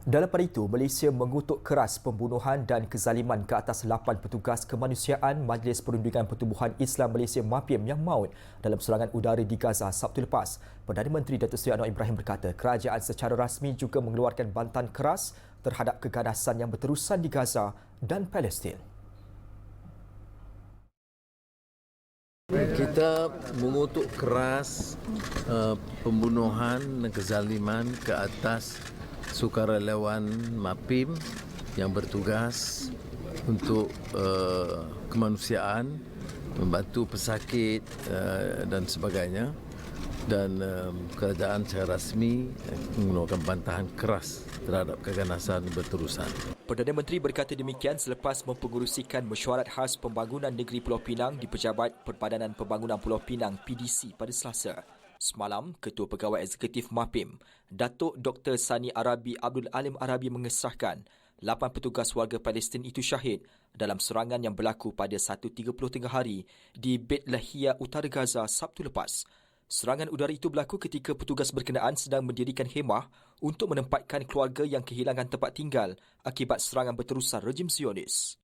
Dalam pada itu, Malaysia mengutuk keras pembunuhan dan kezaliman ke atas 8 petugas kemanusiaan Majlis Perundingan Pertubuhan Islam Malaysia MAPIM yang maut dalam serangan udara di Gaza Sabtu lepas. Perdana Menteri Datuk Seri Anwar Ibrahim berkata, kerajaan secara rasmi juga mengeluarkan bantahan keras terhadap keganasan yang berterusan di Gaza dan Palestin. Kita mengutuk keras uh, pembunuhan dan kezaliman ke atas sukarelawan MAPIM yang bertugas untuk uh, kemanusiaan, membantu pesakit uh, dan sebagainya dan uh, kerajaan secara rasmi mengeluarkan bantahan keras terhadap keganasan berterusan. Perdana Menteri berkata demikian selepas mempengurusikan mesyuarat khas pembangunan negeri Pulau Pinang di Pejabat Perbadanan Pembangunan Pulau Pinang PDC pada Selasa. Semalam, Ketua Pegawai Eksekutif MAPIM, Datuk Dr. Sani Arabi Abdul Alim Arabi mengesahkan 8 petugas warga Palestin itu syahid dalam serangan yang berlaku pada 1.30 tengah hari di Bet Lahia Utara Gaza Sabtu lepas. Serangan udara itu berlaku ketika petugas berkenaan sedang mendirikan khemah untuk menempatkan keluarga yang kehilangan tempat tinggal akibat serangan berterusan rejim Zionis.